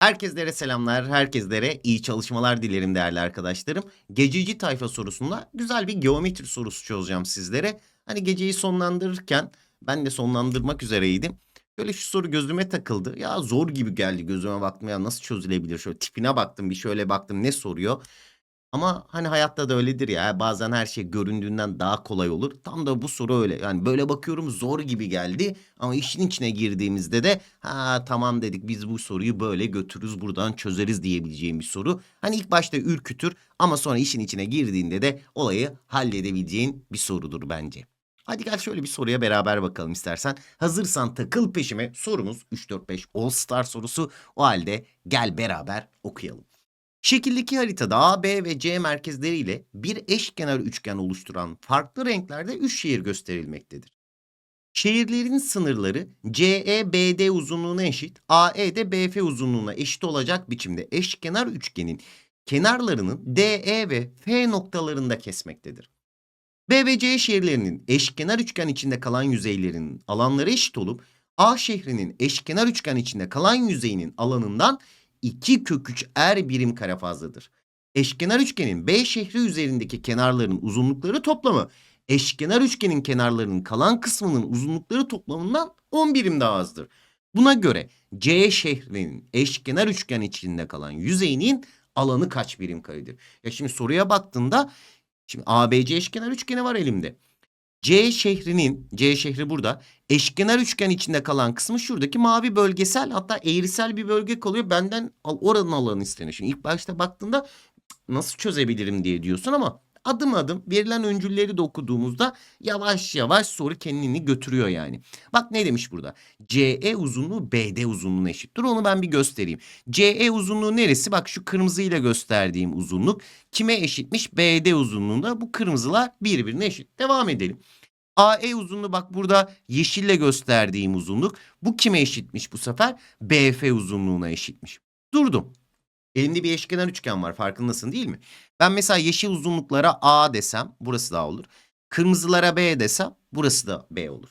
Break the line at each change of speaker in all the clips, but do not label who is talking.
Herkeslere selamlar, herkeslere iyi çalışmalar dilerim değerli arkadaşlarım. Gececi tayfa sorusunda güzel bir geometri sorusu çözeceğim sizlere. Hani geceyi sonlandırırken ben de sonlandırmak üzereydim. Böyle şu soru gözüme takıldı. Ya zor gibi geldi gözüme baktım ya nasıl çözülebilir? Şöyle tipine baktım bir şöyle baktım ne soruyor. Ama hani hayatta da öyledir ya. Bazen her şey göründüğünden daha kolay olur. Tam da bu soru öyle. Yani böyle bakıyorum zor gibi geldi. Ama işin içine girdiğimizde de ha tamam dedik biz bu soruyu böyle götürürüz buradan çözeriz diyebileceğim bir soru. Hani ilk başta ürkütür ama sonra işin içine girdiğinde de olayı halledebileceğin bir sorudur bence. Hadi gel şöyle bir soruya beraber bakalım istersen. Hazırsan takıl peşime sorumuz 3 4 5 All Star sorusu. O halde gel beraber okuyalım. Şekildeki haritada A, B ve C merkezleriyle bir eşkenar üçgen oluşturan farklı renklerde üç şehir gösterilmektedir. Şehirlerin sınırları CE BD uzunluğuna eşit, AE de BF uzunluğuna eşit olacak biçimde eşkenar üçgenin kenarlarının DE ve F noktalarında kesmektedir. B ve C şehirlerinin eşkenar üçgen içinde kalan yüzeylerinin alanları eşit olup A şehrinin eşkenar üçgen içinde kalan yüzeyinin alanından 2 kök 3 er birim kare fazladır. Eşkenar üçgenin B şehri üzerindeki kenarların uzunlukları toplamı eşkenar üçgenin kenarlarının kalan kısmının uzunlukları toplamından 10 birim daha azdır. Buna göre C şehrinin eşkenar üçgen içinde kalan yüzeyinin alanı kaç birim karedir? Ya şimdi soruya baktığında şimdi ABC eşkenar üçgeni var elimde. C şehrinin, C şehri burada. Eşkenar üçgen içinde kalan kısmı şuradaki mavi bölgesel hatta eğrisel bir bölge kalıyor. Benden oranın alanı isteniyor. Şimdi ilk başta baktığında "Cık, nasıl çözebilirim diye diyorsun ama adım adım verilen öncülleri de okuduğumuzda yavaş yavaş soru kendini götürüyor yani. Bak ne demiş burada? CE uzunluğu BD uzunluğuna eşit. Dur onu ben bir göstereyim. CE uzunluğu neresi? Bak şu kırmızıyla gösterdiğim uzunluk kime eşitmiş? BD uzunluğunda. Bu kırmızılar birbirine eşit. Devam edelim. AE uzunluğu bak burada yeşille gösterdiğim uzunluk. Bu kime eşitmiş bu sefer? BF uzunluğuna eşitmiş. Durdum. Elimde bir eşkenar üçgen var farkındasın değil mi? Ben mesela yeşil uzunluklara A desem burası da olur. Kırmızılara B desem burası da B olur.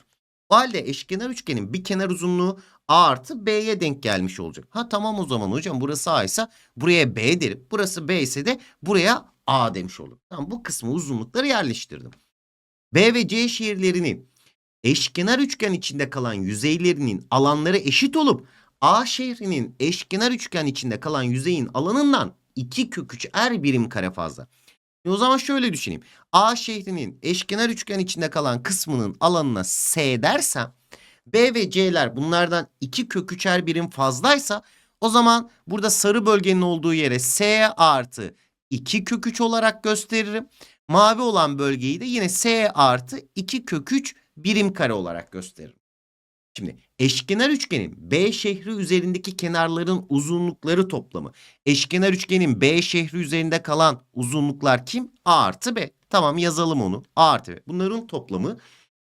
O halde eşkenar üçgenin bir kenar uzunluğu A artı B'ye denk gelmiş olacak. Ha tamam o zaman hocam burası A ise buraya B derim. Burası B ise de buraya A demiş olur. Tamam bu kısmı uzunlukları yerleştirdim. B ve C şehirlerinin eşkenar üçgen içinde kalan yüzeylerinin alanları eşit olup A şehrinin eşkenar üçgen içinde kalan yüzeyin alanından 2 kök 3 er birim kare fazla. E o zaman şöyle düşüneyim. A şehrinin eşkenar üçgen içinde kalan kısmının alanına S dersem B ve C'ler bunlardan 2 kök 3 er birim fazlaysa o zaman burada sarı bölgenin olduğu yere S artı 2 kök 3 olarak gösteririm. Mavi olan bölgeyi de yine S artı 2 kök 3 birim kare olarak gösteririm. Şimdi eşkenar üçgenin B şehri üzerindeki kenarların uzunlukları toplamı. Eşkenar üçgenin B şehri üzerinde kalan uzunluklar kim? A artı B. Tamam yazalım onu. A artı B. Bunların toplamı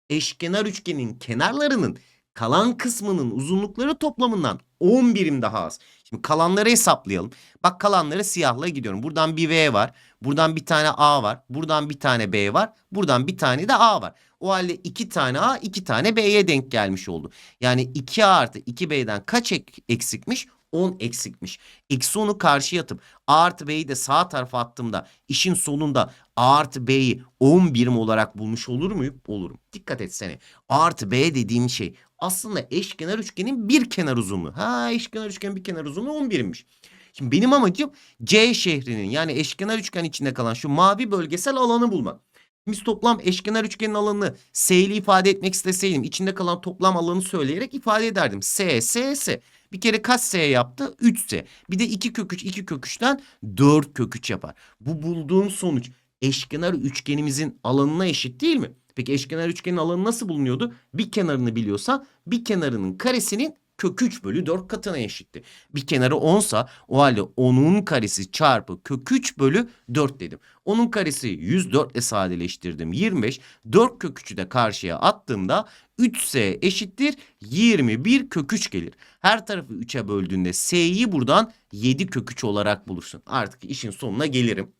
eşkenar üçgenin kenarlarının kalan kısmının uzunlukları toplamından 10 birim daha az. Şimdi kalanları hesaplayalım. Bak kalanları siyahla gidiyorum. Buradan bir V var. Buradan bir tane A var. Buradan bir tane B var. Buradan bir tane de A var. O halde iki tane A iki tane B'ye denk gelmiş oldu. Yani 2A artı 2B'den kaç ek- eksikmiş? 10 eksikmiş. Eksi 10'u karşıya atıp A artı B'yi de sağ tarafa attığımda işin sonunda A artı B'yi 10 birim olarak bulmuş olur muyum? Olurum. Dikkat etsene. A artı B dediğim şey aslında eşkenar üçgenin bir kenar uzunluğu. Ha eşkenar üçgen bir kenar uzunluğu 10 birimmiş. Şimdi benim amacım C şehrinin yani eşkenar üçgen içinde kalan şu mavi bölgesel alanı bulmak. Biz toplam eşkenar üçgenin alanını S ifade etmek isteseydim içinde kalan toplam alanı söyleyerek ifade ederdim. S, S, S. Bir kere kaç S yaptı? 3S. Bir de 2 kök 3, 2 kök 3'ten 4 kök 3 yapar. Bu bulduğum sonuç eşkenar üçgenimizin alanına eşit değil mi? Peki eşkenar üçgenin alanı nasıl bulunuyordu? Bir kenarını biliyorsa bir kenarının karesinin kök 3 bölü 4 katına eşitti. Bir kenarı 10 sa o halde 10'un karesi çarpı kök 3 bölü 4 dedim. Onun karesi 104 ile sadeleştirdim 25. 4 kök 3'ü de karşıya attığımda 3s eşittir 21 kök 3 gelir. Her tarafı 3'e böldüğünde s'yi buradan 7 kök 3 olarak bulursun. Artık işin sonuna gelirim.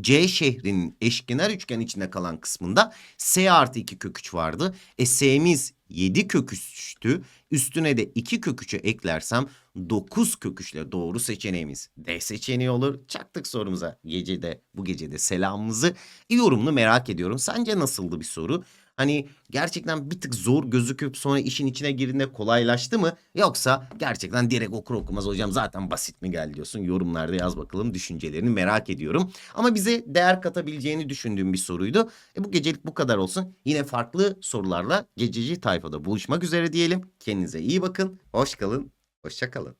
C şehrinin eşkenar üçgen içinde kalan kısmında S artı 2 kök 3 vardı. E S'miz 7 kök 3'tü. Üstüne de 2 kök 3'ü eklersem 9 kök 3 ile doğru seçeneğimiz D seçeneği olur. Çaktık sorumuza. Gecede bu gecede selamımızı yorumunu merak ediyorum. Sence nasıldı bir soru? Hani gerçekten bir tık zor gözüküp sonra işin içine girdiğinde kolaylaştı mı? Yoksa gerçekten direkt okur okumaz hocam zaten basit mi geldi diyorsun. Yorumlarda yaz bakalım düşüncelerini merak ediyorum. Ama bize değer katabileceğini düşündüğüm bir soruydu. E bu gecelik bu kadar olsun. Yine farklı sorularla gececi tayfada buluşmak üzere diyelim. Kendinize iyi bakın. Hoş kalın. Hoşça kalın.